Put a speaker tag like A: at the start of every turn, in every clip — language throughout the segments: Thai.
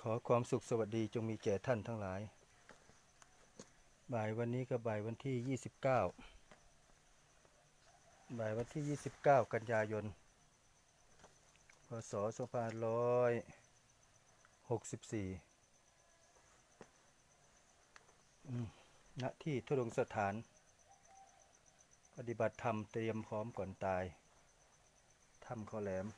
A: ขอความสุขสวัสดีจงมีแก่ท่านทั้งหลาย บ่ายวันนี้ก็บ่ายวันที่ 29 บ่ายวันที่ 29 กันยายน พศ2564อืมณที่ทุดงสถาน ปฏิบัติธรรมเตรียมพร้อมก่อนตาย ถ้ำข้อแหลม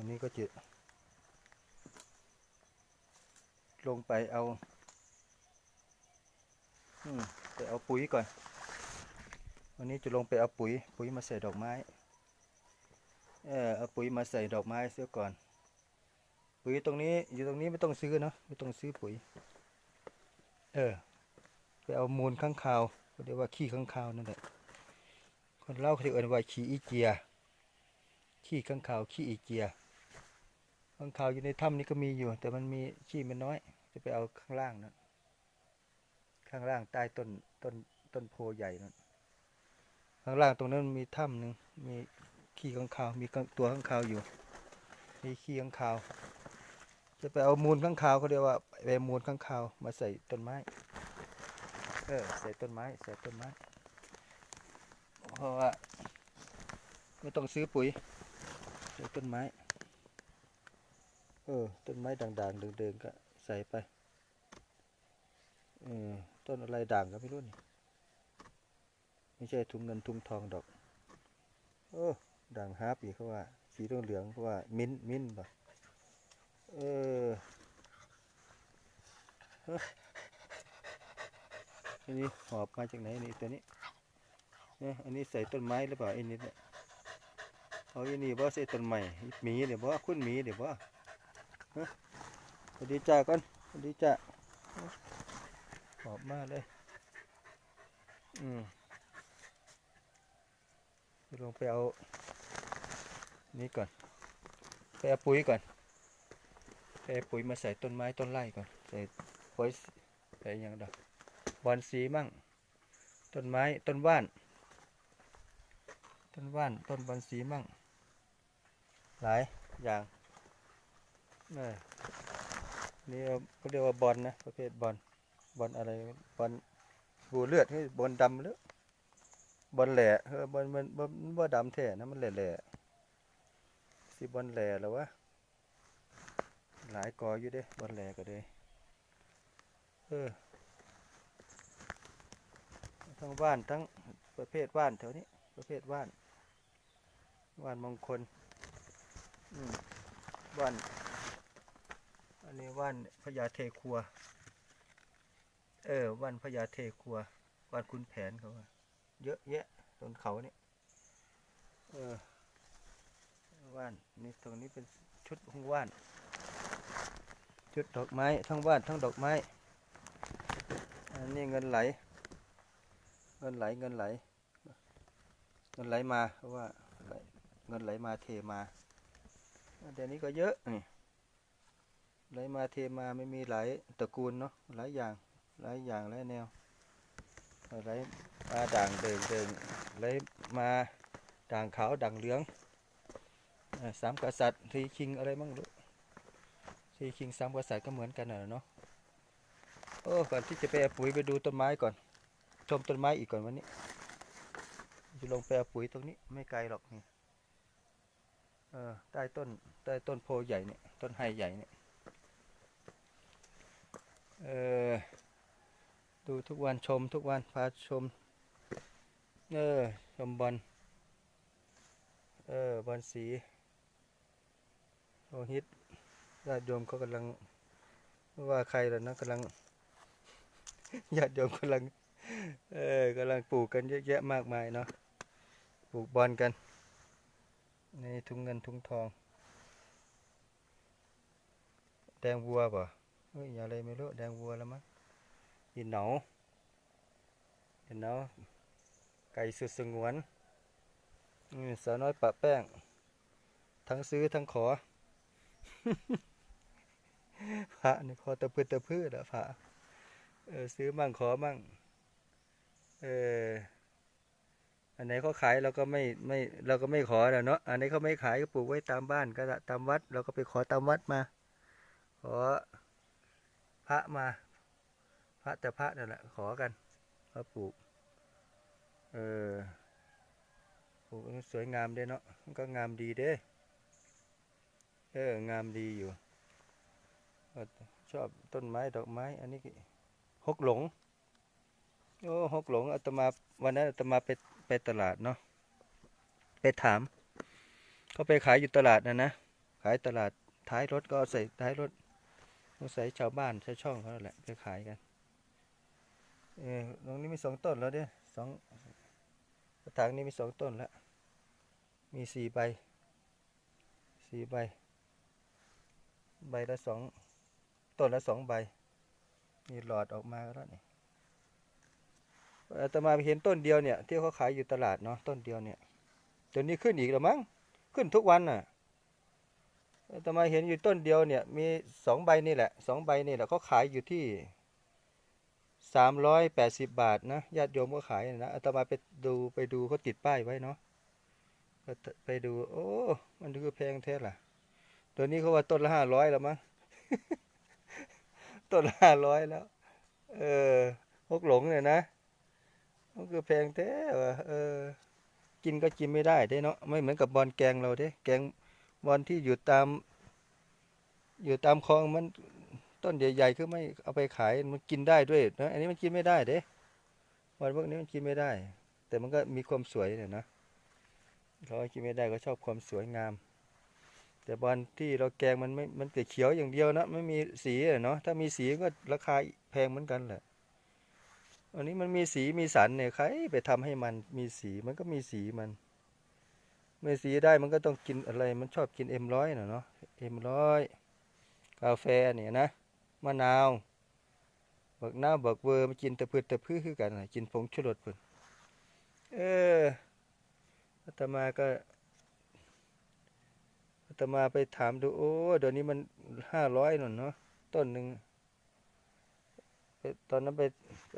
A: อั นี้ก็จะลงไปเอาอืมไปเอาปุ๋ยก่อน วันนี้จะลงไปเอาปุ๋ย ปุ๋ยมาใส่ดอกไม้ เออเอาปุ๋ยมาใส่ดอกไม้เสียก่อน ปุ๋ยตรงนี้อยู่ตรงนี้ไม่ต้องซื้อเนาะไม่ต้องซื้อปุ๋ย เออ ไปเอามูลข้างคาวเขาเรียกว่าขี้ข้างคาวนั่นแหละคนเล่าเขาเรียกว่าขี้อีเจียขี้ข้างคาวขี้อีเจีย ข้างคาวอยู่ในถ้ำนี่ก็มีอยู่ แต่มันมีขี้มันน้อย จะไปเอาข้างล่างนะข้างล่างใต้ต้นต้นต้นโพใหญ่นั่นข้างล่างตรงนั้นมีถ้ำหนึ่งมีขี้ข้างคาว มีตัวข้างคาวอยู่ มีขี้ข้างคาว จะไปเอามูลข้างคาวเขาเรียกว่าไปมูลข้างคาวมาใส่ต้นไม้ เออใส่ต้นไม้ใส่ต้นไม้ เพราะว่าไม่ต้องซื้อปุ๋ยใส่ต้นไม้ เออ ต้นไม้ด่างๆเดินๆก็ใส่ไป เออ ต้นอะไรด่างก็ไม่รู้นี่ ไม่ใช่ทุงเงินทุงทองดอกโอ้ด่างฮาร์ปอีกเขาว่า สีเหลืองๆเขาว่า มิ้นท์มิ้นท์ป่ะเออเฮ้ยอันนี้หอบมาจากไหนนี่ตัวนี้เนี่ยอันนี้ใส่ต้นไม้หรือเปล่าไอ้นี่เนี่ยเอาอันนี้บ่ใส่ต้นไม้หมีเดี๋ยวบ่คุณหมีเดี๋ยวบ่ สวัสดีจ้าก่อนสวัสดีจ้าหอบมากเลย อืมลงไปเอา นี่ก่อน ไปเอาปุ๋ยก่อน ไปเอาปุ๋ยมาใส่ต้นไม้ต้นไร่ก่อน ใส่ปุ๋ยใส่ยังดอกบอนสีมั่ง ต้นไม้ต้นว่าน ต้นว่านต้นบอนสีมั่ง หลายอย่าง นี่เขาเรียกว่าบอลนะประเภทบอลบอลอะไรบอลบูเลือดให้บอลดำหรือบอลแหล่เออบอลมันบอลบ่ดำแท้นะมันแหล่แหล่สิบอลแหล่แล้ววะหลายกออยู่เด้บอลแหล่ก็เลยเออทั้งว่านทั้งประเภทว่านแถวนี้ประเภทว่านว่านมงคลอืมว่าน นี้ว่านพญาเทครัว เออว่านพญาเทครัวว่านคุณแผนเขาว่าเยอะแยะบนเขาเนี่เออว่านนี่ตรงนี้เป็นชุดของว่าน ชุดดอกไม้ทั้งว่านทั้งดอกไม้อันนี้เงินไหล เงินไหลเงินไหล เงินไหลมาเพราะว่าเงินไหลมาเทมาเดี๋ยวนี้ก็เยอะนี่ ไหลมาเทมาไม่มีหลายตระกูลเนาะหลายอย่างหลายอย่างหลายแนวไหลมาด่างเดิงเดิงไหลมาด่างขาวด่างเหลืองสามกษัตริย์ทีคิงอะไรมั่งลูกทีคิงสามกษัตริย์ก็เหมือนกันนะเนาะโอ้ก่อนที่จะไปปุ๋ยไปดูต้นไม้ก่อน ชมต้นไม้อีกก่อนวันนี้จะลงไปปุ๋ยตรงนี้ไม่ไกลหรอกนี่เออใต้ต้นใต้ต้นโพใหญ่เนี่ยต้นไฮใหญ่เนี่ย ดูทุกวันชมทุกวันพาชม เออ ชมบอล เออบอลสีโอฮิตญาติโยมเขากำลังว่าใครล่ะนะกำลังญาติโยมกำลัง เออกำลังปลูกกันเยอะแยะมากมายเนาะ ปลูกบอลกัน ในถุงเงินถุงทอง แดงวัวป่ะ เฮ้ยอย่าอะไรไม่รู้แดงวัวแล้วมั้งยินเหนายินเหนาไก่สุดสงวนสาวน้อยปะแป้ง ทั้งซื้อทั้งขอพระนี่ขอตะพื้นตะพื้นอะพระเออซื้อมั่งขอมั่งเอออันไหนเขาขายเราก็ไม่ไม่เราก็ไม่ขอแล้วเนาะอันไหนเขาไม่ขายก็ปลูกไว้ตามบ้านก็ตามวัด เราก็ไปขอตามวัดมาขอ พระมา พระแต่พระนั่นแหละขอกันมาปลูก เออปลูกสวยงามเด้เนาะมันก็งามดีเด้ เอองามดีอยู่ ชอบต้นไม้ดอกไม้ อันนี้ก็หกหลง โอ้หกหลงอาตมาวันนั้นอาตมาไปไปตลาดเนาะ ไปถามเขาไปขายอยู่ตลาดนะนะ ขายตลาดท้ายรถก็ใส่ท้ายรถ เอาใส่ชาวบ้านชาวช่องเขาแหละไปขายกัน เออตรงนี้มีสองต้นแล้วเด้สองกระถางนี้มีสองต้นแล้ว มีสี่ใบสี่ใบ ใบละสองต้นละสองใบ มีหลอดออกมาแล้วนี่อาตมาไปเห็นต้นเดียวเนี่ยที่เขาขายอยู่ตลาดเนาะต้นเดียวเนี่ยตัวนี้ขึ้นอีกแล้วมั้งขึ้นทุกวันน่ะ ตมาเห็นอยู่ต้นเดียวเนี่ย มีสองใบนี่แหละสองใบนี่แหละเขาขายอยู่ที่สามร้อยแปดสิบบาทนะญาติโยมก็ขายนะอาตมาไปดูไปดูเขาติดป้ายไว้เนาะไปดู โอ้ มันคือแพงแท้ล่ะตัวนี้เขาว่าต้นละห้าร้อยแล้วมั้งต้นละห้าร้อยแล้ว เออพกหลงเนี่ยนะมันคือแพงแท้ว่ะเออ กินก็กินไม่ได้เด้เนาะไม่เหมือนกับบอลแกงเราเด้แกง บอลที่อยู่ตาม อยู่ตามคลองมันต้นใหญ่ๆคือไม่เอาไปขายมันกินได้ด้วยนะอันนี้มันกินไม่ได้เด้บอลพวกนี้มันกินไม่ได้ แต่มันก็มีความสวยเนี่ยนะเขากินไม่ได้ก็ชอบความสวยงาม แต่บอลที่เราแกงมันไม่มันแต่เขียวอย่างเดียวนะไม่มีสีเนาะถ้ามีสีก็ราคาแพงเหมือนกันแหละอันนี้มันมีสีมีสันเนี่ยใครไปทำให้มันมีสีมันก็มีสีมัน เมื่อสีได้มันก็ต้องกินอะไร มันชอบกินเอ็มร้อยนะเนาะเอ็มร้อยกาแฟเนี่ยนะมะนาวบักหน้าบักเวอร์มากินแต่พืชแต่พืชคือกันนะกินผงชูรสเพิ่นเอออาตมาก็อาตมาไปถามดูโอ้เดี๋ยวนี้มันห้าร้อยหน่นเนาะต้นหนึ่งไปตอนนั้นไป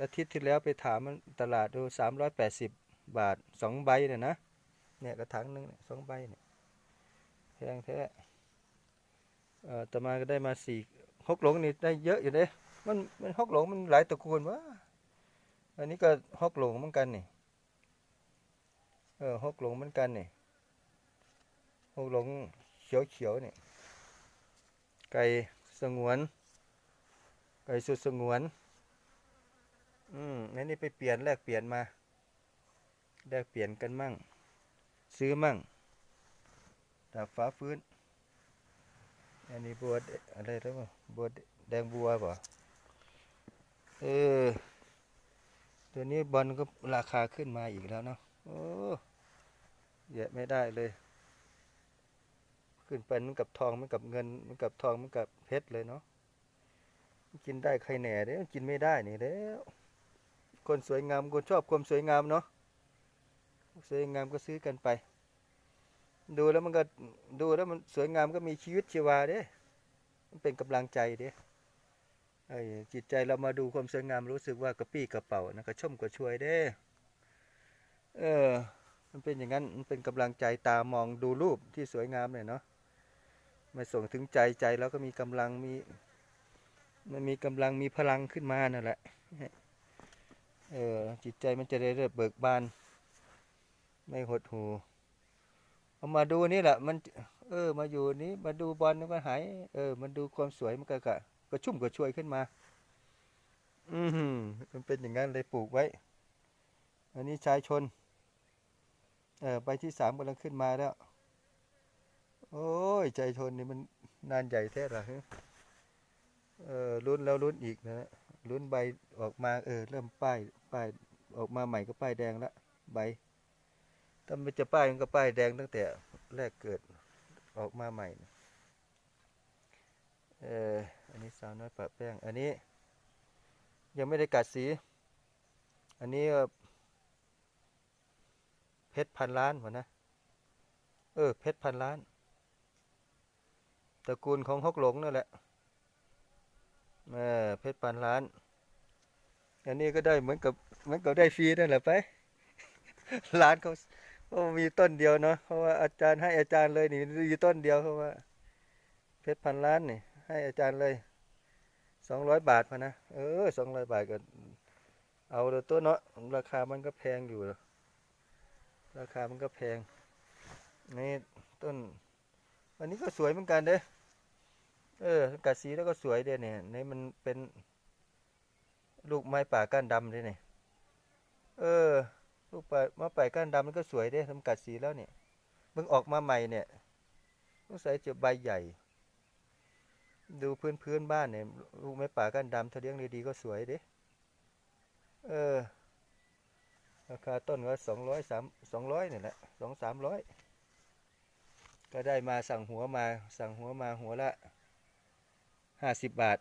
A: อาทิตย์ที่แล้วไปถามมันตลาดดูสามร้อยแปดสิบบาทสองใบเนี่ยนะ เนี่ยกระถางหนึ่งสองใบเนี่ยแพงแท้เอ่ออาตมาก็ได้มาสี่หกหลงนี่ได้เยอะอยู่เด้มันมันหกหลงมันหลายตระกูลวะอันนี้ก็หกหลงเหมือนกันนี่ เออหกหลงเหมือนกันนี่หกหลงเขียวเขียวเนี่ยไก่สงวน ไก่สุดสงวน อืมอันนี้ไปเปลี่ยนแลกเปลี่ยนมา แลกเปลี่ยนกันมั่ง ซื้อมั่งดาบฟ้าฟื้น อันนี้บัวดอะไรแล้วบัวแดงบัวป่ะเออ ตัวนี้บอลก็ราคาขึ้นมาอีกแล้วเนาะโอ้แยะไม่ได้เลย ขึ้นไปมันกับทองมันกับเงินมันกับทองมันกับเพชรเลยเนาะกินได้ใครแหน่เด้กินไม่ได้นี่แล้วคนสวยงามคนชอบความสวยงามเนาะ สวยงามก็ซื้อกันไป ดูแล้วมันก็ดูแล้วมันสวยงามก็มีชีวิตชีวาเด้มันเป็นกำลังใจเด้ไอ้จิตใจเรามาดูความสวยงามรู้สึกว่ากระปี้กระเป๋านะกระชุ่มกระชวยเด้เออ มันเป็นอย่างนั้นมันเป็นกำลังใจตามองดูรูปที่สวยงามเนี่ยเนาะมาส่งถึงใจใจแล้วก็มีกำลังมีมันมีกำลังมีพลังขึ้นมานั่นแหละ เออจิตใจมันจะได้เริ่มเบิกบาน ไม่หดหูเอามาดูนี่แหละ มัน เออ มาอยู่นี้มาดูบอลมันก็หายเออ มันดูความสวยมันก็กะกระชุ่มกระชวยขึ้นมา อือหือมันเป็นอย่างนั้นเลยปลูกไว้ อันนี้ชายชน เออใบที่สามกำลังขึ้นมาแล้ว โอ้ยใจชนนี่มันนานใหญ่แท้ละฮะเออลุ้นแล้วลุ้นอีกนะลุ้นใบออกมาเออ เริ่มป้ายป้ายออกมาใหม่ก็ป้ายแดงละใบ ถ้ามันจะป้ายมันก็ป้ายแดงตั้งแต่แรกเกิดออกมาใหม่ เอออันนี้สาวน้อยปะแป้ง อันนี้ ยังไม่ได้กัดสี อันนี้เพชรพันล้านหัวนะ เออ เพชรพันล้าน ตระกูลของฮกหลงนั่นแหละ เออ เพชรพันล้าน อันนี้ก็ได้เหมือนกับเหมือนกับได้ฟรีนั่นแหละไป ร้านเขา เขามีต้นเดียวเนาะเพราะว่าอาจารย์ให้อาจารย์เลยนี่มีต้นเดียวเขาะว่า เพชรพันล้านนี่ ให้อาจารย์เลยสองร้อยบาทพะนะเออสองร้อยบาทก็ เอาตัวเนาะราคามันก็แพงอยู่ ราคามันก็แพงนี่ต้น อันนี้ก็สวยเหมือนกันเด้เออกัดสีแล้วก็สวยเด้เนี่ยนี่มันเป็น ลูกไม้ป่าก้านดำเลยเนี่ยเออ ลูกป่าไม้ป่าก้านดำมันก็สวยเด้ทำกัดสีแล้วเนี่ยเพิ่งออกมาใหม่เนี่ยต้องใส่จะใบใหญ่ ดูพื้นพื้นบ้านเนี่ยลูกไม้ป่าก้านดำถ้าเลี้ยงดีๆก็สวยเด้เออราคาต้นก็สองร้อยสามสองร้อยเนี่ยแหละสองสามร้อยก็ได้มาสั่งหัวมาสั่งหัวมาหัวละห้าสิบบาท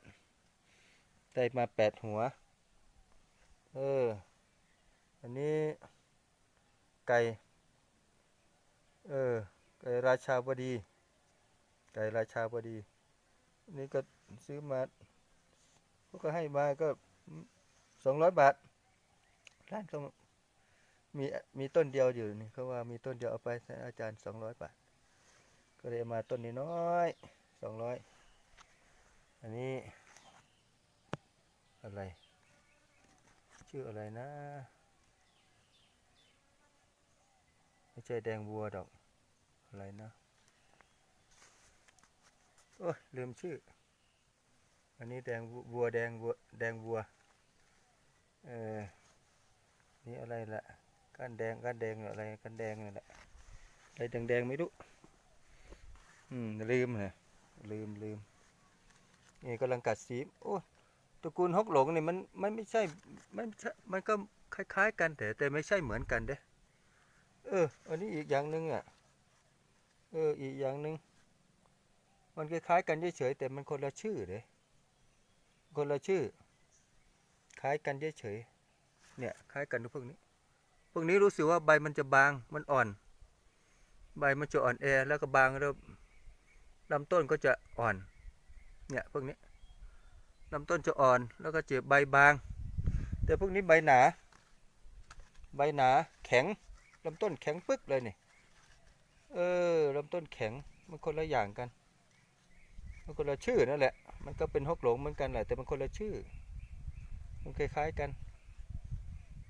A: ได้มาแปดหัว เออ อันนี้ ไก่ เออ ไก่ราชาบดี ไก่ราชาบดีนนี้ก็ซื้อมาเขาก็ให้มาก็สองร้อยบาท ร้านเขามีมีต้นเดียวอยู่นี่เขาว่ามีต้นเดียวเอาไปให้อาจารย์สองร้อยบาท ก็เลยมาต้นนี้น้อยสองร้อยอันนี้ อะไร ชื่ออะไรนะ ไม่ใช่แดงวัวดอก อะไรนะ โอ้ยลืมชื่อ อันนี้แดงวัวแดงวัวแดงวัว เออ นี่อะไรล่ะก้านแดงก้านแดงอะไรก้านแดงนี่แหละอะไรแดงแดงๆไม่รู้ อืมลืมเลยลืมลืมนี่กำลังกัดสีโอ้ตระกูลฮกหลงนี่มันมันไม่ใช่มันใช่มันก็คล้าย ๆ กันแต่แต่ไม่ใช่เหมือนกันเด้ เออ อันนี้อีกอย่างหนึ่งอะ เออ อีกอย่างหนึ่ง มันคล้ายๆกันเฉยๆแต่มันคนละชื่อเด้คนละชื่อ คล้ายกันเฉยๆเนี่ย คล้ายกันทุกพวกนี้ พวกนี้รู้สึกว่าใบมันจะบาง มันอ่อน ใบมันจะอ่อนแอแล้วก็บางแล้วลำต้นก็จะอ่อน เนี่ยพวกนี้ลำต้นจะอ่อนแล้วก็จะใบบาง แต่พวกนี้ใบหนา ใบหนาแข็ง ลำต้นแข็งปึ๊กเลยเนี่ยเออลำต้นแข็งมันคนละอย่างกัน มันคนละชื่อนั่นแหละ มันก็เป็นฮกหลงเหมือนกันแหละแต่มันคนละชื่อ มันคล้ายๆกัน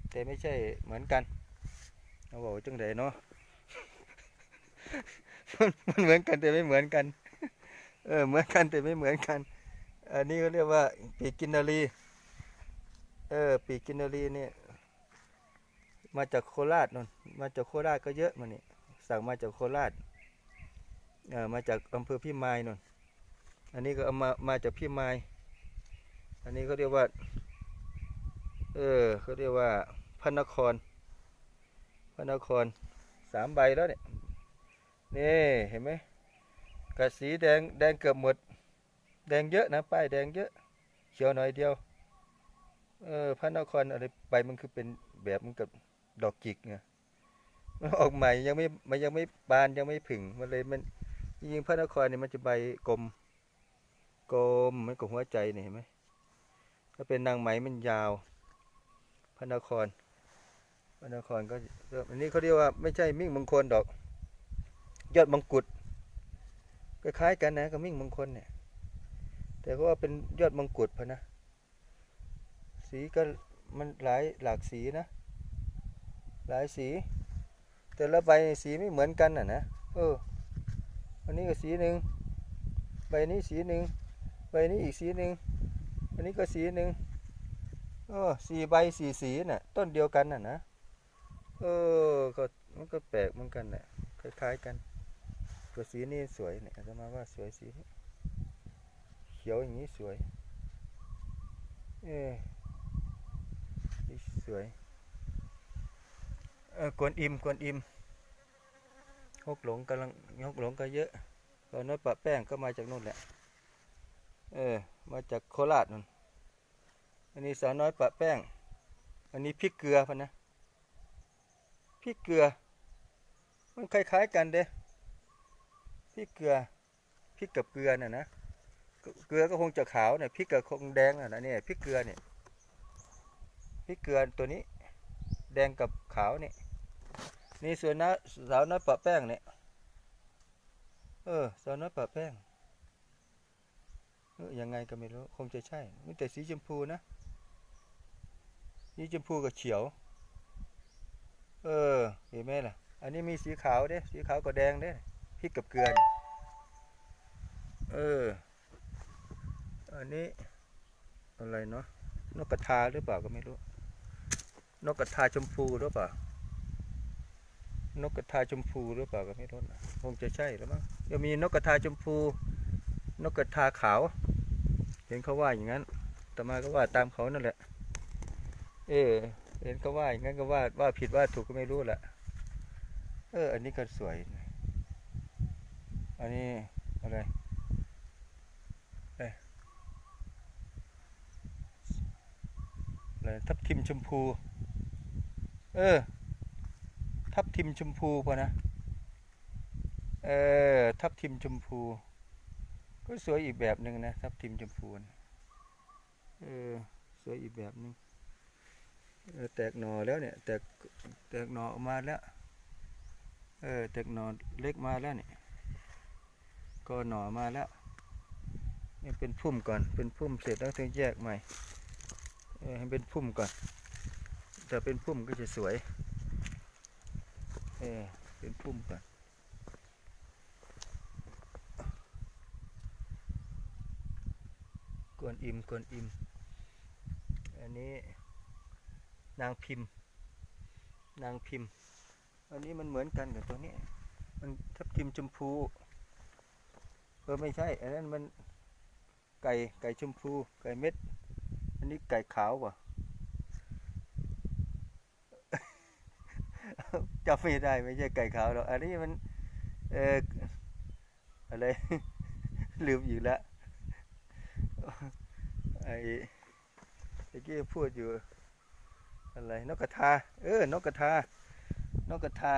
A: แต่ไม่ใช่เหมือนกันเราบอกว่าจังไดเนาะมันเหมือนกันแต่ไม่เหมือนกัน เออเหมือนกันแต่ไม่เหมือนกัน อันนี้เขาเรียกว่าปีกกินนารีเออปีกกินนารีเนี่ย มาจากโคราชนนมาจากโคราชก็เยอะมานี่สั่งมาจากโคราชเออมาจากอำเภอพี่มายนนอันนี้ก็เอามามาจากพี่มาย อันนี้เขาเรียกว่า เออเขาเรียกว่าพระนคร พระนครสามใบแล้วเนี่ยนี่เห็นไหมกระสีแดงแดงเกือบหมด แดงเยอะนะป้ายแดงเยอะเขียวหน่อยเดียว เออพระนครอะไรใบมันคือเป็นแบบมันกับ ดอกจิกไงมันออกใหม่ยังไม่มันยังไม่บานยังไม่ผึ่งมันเลยมันยิงพระนครเนี่ยมันจะใบกลมกลมมือนกับหัวใจเนี่ยเห็นไหมถ้าเป็นนางไหมมันยาว พระนคร พระนครก็อันนี้เขาเรียกว่าไม่ใช่มิ่งมงคลดอก ยอดมงกุฎคล้ายกันนะกับมิ่งมงคลเนี่ย แต่ก็ว่าเป็นยอดมงกุฎพะนะ สีก็มันหลายหลากสีนะ หลายสี แต่ละใบสีไม่เหมือนกันน่ะนะเอออันนี้ก็สีหนึ่งใบนี้สีหนึ่งใบนี้อีกสีหนึ่งอันนี้ก็สีหนึ่งเออสี่ใบสี่สีน่ะ ต้นเดียวกันน่ะนะเออก็มันก็แปลกเหมือนกันแหละคล้ายๆกันตัวสีนี้สวยเนี่ยจะมาว่าสวยสีเขียวอย่างนี้สวย เออสวย ออกวนอิมกวนอิมฮกหลงกำลังฮกหลงก็เยอะตอนน้อยปะแป้งก็มาจากนู่นแหละ เออ มาจากโคราชนู่น อันนี้สาวน้อยปะแป้ง อันนี้พริกเกลือพะนะ พริกเกลือ มันคล้ายๆกันเด้ พริกเกลือ พริกกับเกลือน่ะนะ เกลือก็คงจะขาวเนี่ย พริกก็คงแดงน่ะนะเนี่ย พริกเกลือเนี่ย พริกเกลือตัวนี้ แดงกับขาวเนี่ย นี่ส่วนนะสาวน้อยปะแป้งเนี่ยเออสาวน้อยปะแป้งเออยังไงก็ไม่รู้ คงจะใช่มีแต่สีชมพูนะสีชมพูกับเขียว เออเห็นไหมล่ะ อันนี้มีสีขาวเด้สีขาวกับแดงเด้พริกกับเกลือนเออ อันนี้อะไรเนาะนกกระทาหรือเปล่าก็ไม่รู้ นกกระทาชมพูหรือเปล่า นกกระทาชมพูหรือเปล่าก็ไม่รู้นะคงจะใช่แล้วมั้งจะมีนกกระทาชมพู นกกระทาขาว เห็นเขาว่าอย่างนั้นต่มาก็ว่าตามเขานั่นแหละ เออ เห็นเขาว่าอย่างนั้นก็ว่าว่าผิดว่าถูกก็ไม่รู้แหละเออ อันนี้ก็สวย อันนี้อะไรเอ้ยอะไรทับทิมชมพู เออ ทับทิมชมพูป่ะนะ เออ ทับทิมชมพู ก็สวยอีกแบบหนึ่งนะ ทับทิมชมพูนะเออ สวยอีกแบบหนึ่งเออ แตกหน่อแล้วเนี่ย แตก แตกหน่อออกมาแล้ว เออ แตกหน่อเล็กมาแล้วเนี่ย ก็หน่อมาแล้วนี่เป็นพุ่มก่อน เป็นพุ่มเสร็จแล้วถึงแยกใหม่ เออให้เป็นพุ่มก่อน ถ้าเป็นพุ่มก็จะสวย เออเป็นพุ่มก่อนกวนอิมกวนอิม อันนี้นางพิมพ์ นางพิมพ์ อันนี้มันเหมือนกันกับตัวนี้ มันทับทิมชมพูเออไม่ใช่ อันนั้นมันไก่ไก่ชมพู ไก่เม็ด อันนี้ไก่ขาวว่ะ จำไม่ได้ไม่ใช่ไก่ขาวหรอกอันนี้มันเอออะไร ลืมอยู่แล้วไอ้ตะกี้พูดอยู่อะไรนกกระทา เออนกกระทานกกระทา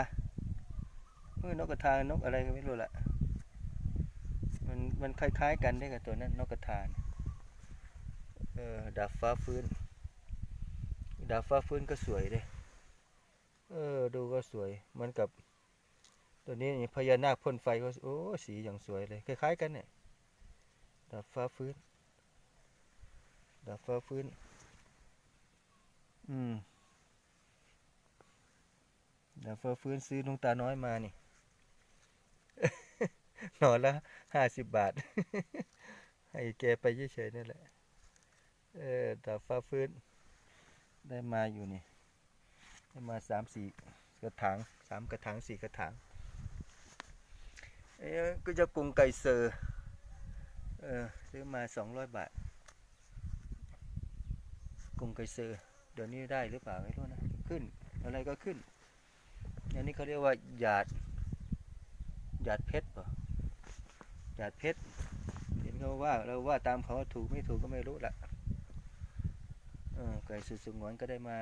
A: เออนกกระทานกอะไรก็ไม่รู้ละมันมันคล้ายๆกันได้กับตัวนั้นนกกระทานเออดาบฟ้าฟื้นดาบฟ้าฟื้นก็สวยเลย เออ ดูก็สวยเหมือนกับ ตัวนี้พญานาคพ่นไฟก็โอ้สีอย่างสวยเลยคล้าย ๆ กันเนี่ยดาบฟ้าฟื้นดาบฟ้าฟื้น อืมดาบฟ้าฟื้นซื้อลุงตาน้อยมานี่หน่อละห้าสิบบาท ให้แกไปเฉยๆนี่แหละ เออดาบฟ้าฟื้น ได้มาอยู่นี่ ได้มาสามสี่กระถางสามกระถางสี่กระถางเอ้ก็จะกรุงไก่เซอร์เออซื้อมาสองร้อยบาทกรุงไก่เซอร์เดี๋ยวนี้ได้หรือเปล่าไม่รู้นะขึ้นอะไรก็ขึ้นอันนี้เขาเรียกว่าหยาดหยาดเพชรป่ะหยาดเพชรเห็นเขาว่าเราว่าตามเขาถูกไม่ถูกก็ไม่รู้ละเออไก่สุดสงวนก็ได้มา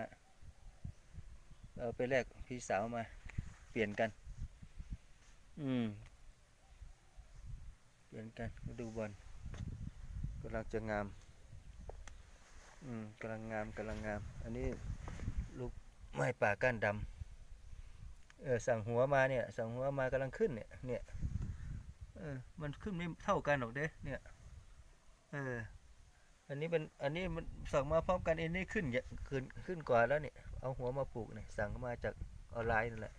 A: เอาไปแลกพี่สาวมา เปลี่ยนกัน อืม เปลี่ยนกันดูบอลกำลังจะงาม อืมกำลังงามกำลังงาม อันนี้ลูกไม้ป่าก้านดำเออสั่งหัวมาเนี่ย สั่งหัวมากำลังขึ้นเนี่ย เนี่ย เออ มันขึ้นไม่เท่ากันหรอกเด้ เนี่ย เออ อันนี้เป็น อันนี้มันสั่งมาพร้อมกันอันนี้ขึ้นเยอะขึ้นขึ้นกว่าแล้วเนี่ย เอาหัวมาปลูกเนี่ยสั่งเข้ามาจากออนไลน์นั่นแหละ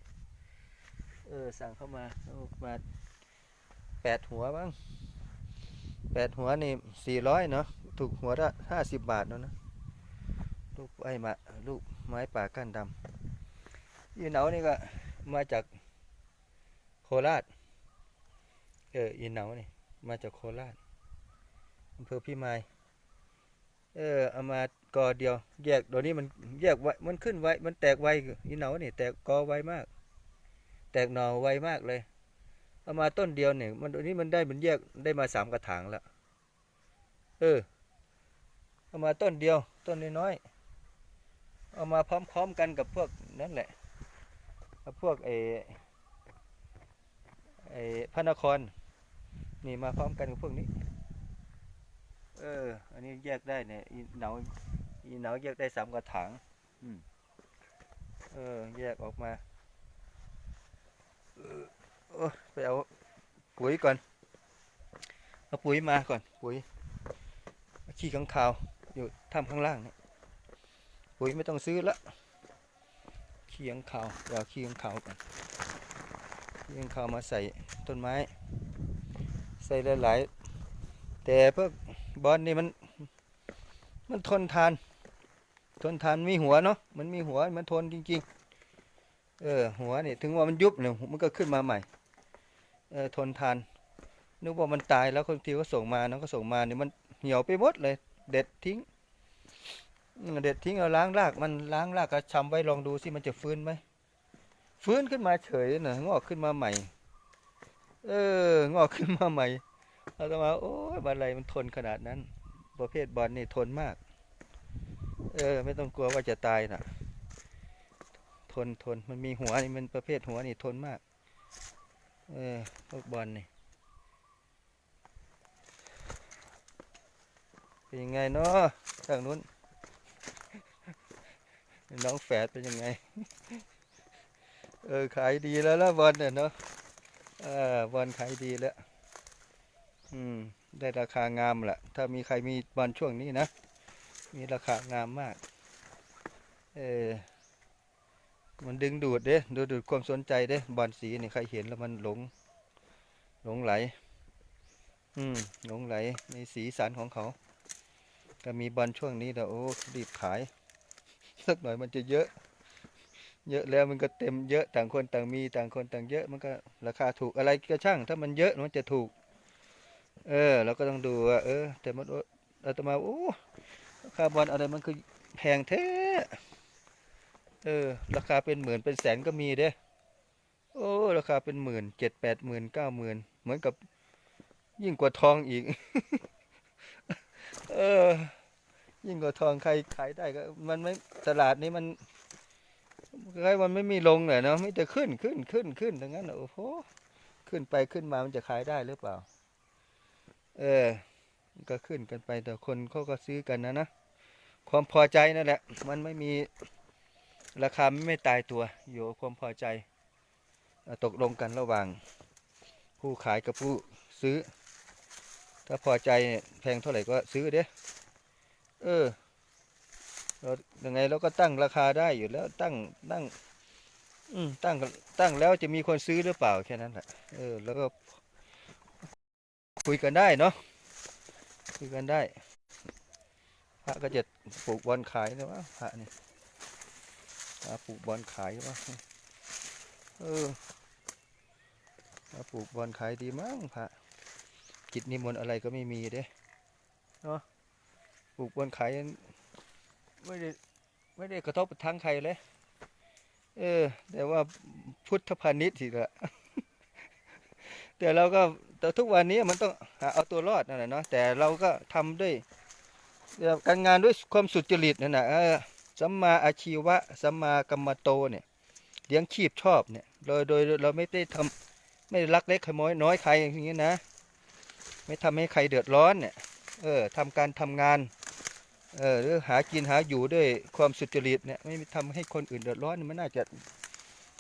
A: เออ สั่งเข้ามาเอามาแปดหัวบ้างแปดหัวนี่สี่ร้อยเนาะ ถูกหัวละห้าสิบบาทเนาะนะ ลูกไอ้มาลูกไม้ป่าก้านดำยีเหนานี่ก็มาจากโคราช เออยีเหนานี่มาจากโคราชอำเภอพิมาย เออ เอามา กอเดียว แยกเดี๋ยวนี้มันแยกไวมันขึ้นไวมันแตกไวยีเหนานี่แตกกอไวมาก แตกหน่อไวมากเลยเอามาต้นเดียวเนี่ยมันตัวนี้มันได้มันแยกได้มาสามกระถางแล้วเออเอามาต้นเดียว ต้นน้อยๆเอามาพร้อมๆกันกับพวกนั่นแหละพวกเอไอพระนคร นี่มาพร้อมกันกับพวกนี้ เออ อันนี้แยกได้เนี่ยเหนา อีเหนาแยกได้สามกระถางอืมเออ แยกออกมาโอ้ไปเอาปุ๋ยก่อน เอาปุ๋ยมาก่อน ปุ๋ยขี้ข้างคาวอยู่ถ้ำข้างล่างเนี่ยปุ๋ยไม่ต้องซื้อละขี้ข้างคาวไปเอาขี้ข้างคาวก่อนขี้ข้างคาวมาใส่ต้นไม้ ใส่หลายๆแต่พวกบอลนี่มันมันทนทาน ทนทานมีหัวเนาะมันมีหัวมันทนจริง ๆ เออหัวนี่ถึงว่ามันยุบเนี่ยมันก็ขึ้นมาใหม่ เออทนทานนึกว่ามันตายแล้วคนทีก็ส่งมาเนาะก็ส่งมาเนี่ยมันเหี่ยวไปหมดเลย เด็ดทิ้ง เด็ดทิ้งเอาล้างรากมันล้างรากกระชำไว้ลองดูสิมันจะฟื้นไหมฟื้นขึ้นมาเฉยน่ะงอกขึ้นมาใหม่ เอองอกขึ้นมาใหม่เราจะมาโอ้ยอะไรมันทนขนาดนั้น ประเภทบอลนี่ทนมาก เออ ไม่ต้องกลัวว่าจะตายน่ะ ทนทนมันมีหัวนี่มันประเภทหัวนี่ทนมาก เออพวกบอลนี่เป็นยังไงเนาะทางนู้น น้องแฝดเป็นยังไง เออขายดีแล้วละบอลเนี่ยเนาะเออบอลขายดีแล้ว อืม ได้ราคางามแหละถ้ามีใครมีบอลช่วงนี้นะ มีราคางามมาก เออ มันดึงดูดเด้ดูดูดความสนใจเด้บอลสีนี่ใครเห็นแล้วมันหลง หลงไหล อืมหลงไหลในสีสันของเขา ก็มีบอลช่วงนี้แต่โอ้รีบขาย สักหน่อยมันจะเยอะ เยอะแล้วมันก็เต็มเยอะต่างคนต่างมีต่างคนต่างเยอะ มันก็ราคาถูกอะไรก็ช่าง ถ้ามันเยอะมันจะถูก เออเราก็ต้องดูว่าเออ แต่มันอาตมาโอ้ ราคาบอลอะไรมันคือแพงแท้ เออ ราคาเป็นหมื่นเป็นแสนก็มีเด้ โอ้ ราคาเป็นหมื่นเจ็ดแปดหมื่นเก้าหมื่นเหมือนกับยิ่งกว่าทองอีก เออ ยิ่งกว่าทองใครขายได้ก็มันไม่ตลาดนี้มันใครมันไม่มีลงเลยเนาะไม่แต่ขึ้นขึ้นขึ้นขึ้นทั้งนั้นโอ้โห ขึ้นไปขึ้นมามันจะขายได้หรือเปล่า เออ ก็ขึ้นกันไปแต่คนเขาก็ซื้อกันนะนะ ความพอใจนั่นแหละ มันไม่มีราคาไม่ตายตัวอยู่ความพอใจ ตกลงกันระหว่าง ผู้ขายกับผู้ซื้อ ถ้าพอใจแพงเท่าไหร่ก็ซื้อเด้เออเรายังไงเราก็ตั้งราคาได้อยู่แล้วตั้งตั้ง อืมตั้งตั้งแล้วจะมีคนซื้อหรือเปล่าแค่นั้นแหละเออ แล้วก็คุยกันได้เนาะ คุยกันได้ พระก็จะปลูกบอลขายนะวะพระนี่พระปลูกบอลขายวะเออพระปลูกบอลขายดีมั้งพระกิจนิมนต์อะไรก็ไม่มีเด้เนาะปลูกบนขายไม่ได้ไม่ได้กระทบกระทั่งใครเลย เออ แต่ว่าพุทธพาณิชย์สิละแต่เราก็ แต่ทุกวันนี้มันต้องหาเอาตัวรอดนั่นแหละเนาะแต่เราก็ทำด้วยการงานด้วยความสุจริตนั่นแหละเออสัมมาอาชีวะสัมมากัมมโตเนี่ยเลี้ยงชีพชอบเนี่ยโดยโดยเราไม่ได้ทำไม่ได้ลักเล็กขโมยน้อยใครอย่างนี้นะ ไม่ทำให้ใครเดือดร้อนเนี่ยเออทำการทำงานเออหรือหากินหาอยู่ด้วยความสุจริตเนี่ยไม่ทำให้คนอื่นเดือดร้อนมันน่าจะ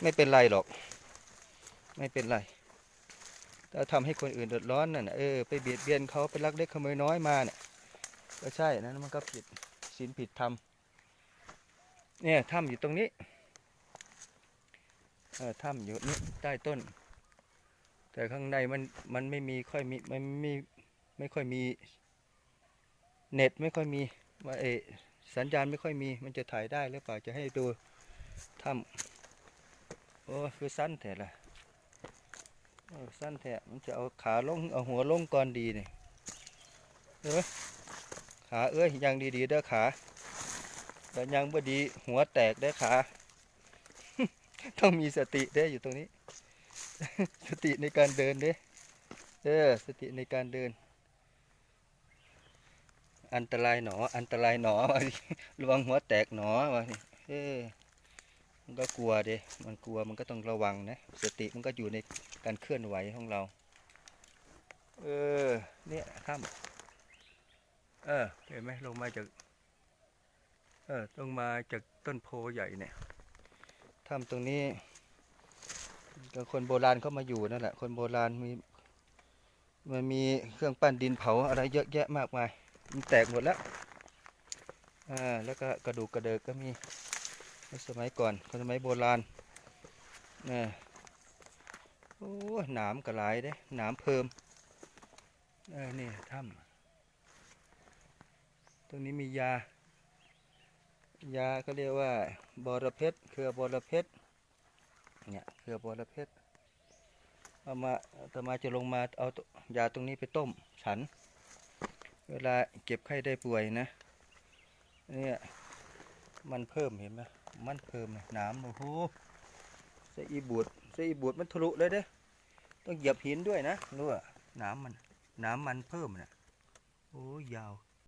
A: ไม่เป็นไรหรอก ไม่เป็นไร ถ้าทำให้คนอื่นเดือดร้อนน่ะนเออไปเบียดเบียนเขาไปลักเล็กขโมยน้อยมาเนี่ยก็ใช่นะมันก็ผิดศีลผิดธรรมเนี่ยถ้ำอยู่ตรงนี้เออถ้ำอยู่นี่ใต้ต้น แต่ข้างในมันมันไม่มีค่อยมีมันไม่มีไม่ค่อยมีเน็ตไม่ค่อยมีว่าเออสัญญาณไม่ค่อยมีมันจะถ่ายได้หรือเปล่าจะให้ดูถ้ำโอ้คือสั้นแท้ละ สั้นแท้มันจะเอาขาลงเอาหัวลงก่อนดีนี่เออขาเอ้ยยังดีๆเด้อขาแต่ยังบ่ดีหัวแตกเด้ขา ต้องมีสติเด้อยู่ตรงนี้ สติในการเดินเด้เออสติในการเดิน อันตรายหนอ อันตรายหนอว่าดิระวังหัวแตกหนอวะนี่เออ มันก็กลัวเด้มันกลัวมันก็ต้องระวังนะ สติมันก็อยู่ในการเคลื่อนไหวของเรา เออ เนี่ยถ้ำเออ เห็นไหมลงมาจาก เออลงมาจากต้นโพใหญ่เนี่ยถ้ำตรงนี้ก็คนโบราณเขามาอยู่นั่นแหละ คนโบราณมีมันมีเครื่องปั้นดินเผาอะไรเยอะแยะมากมาย มันแตกหมดแล้ว อ่า แล้วก็กระดูกกระเดิกก็มี สมัยก่อนคนสมัยโบราณนี่โอ้หนามกระหลายเด้หนามเพิ่มเออนี่ถ้ำตรงนี้มียา ยาก็เรียกว่าบอระเพ็ดเครือบอระเพ็ดเนี่ยเครือบอระเพ็ดเอามาอาตมาจะลงมาเอายาตรงนี้ไปต้มฉัน เวลาเก็บไข้ได้ป่วยนะเนี่ยมันเพิ่มเห็นไหม มันเพิ่มนะน้ำโอ้โหเสอีบูดเสอีบูดมันทะลุเลยเด้ต้องเหยียบหินด้วยนะรู้ว่าน้ำมัน น้ำมันเพิ่มนะโอ้ยาว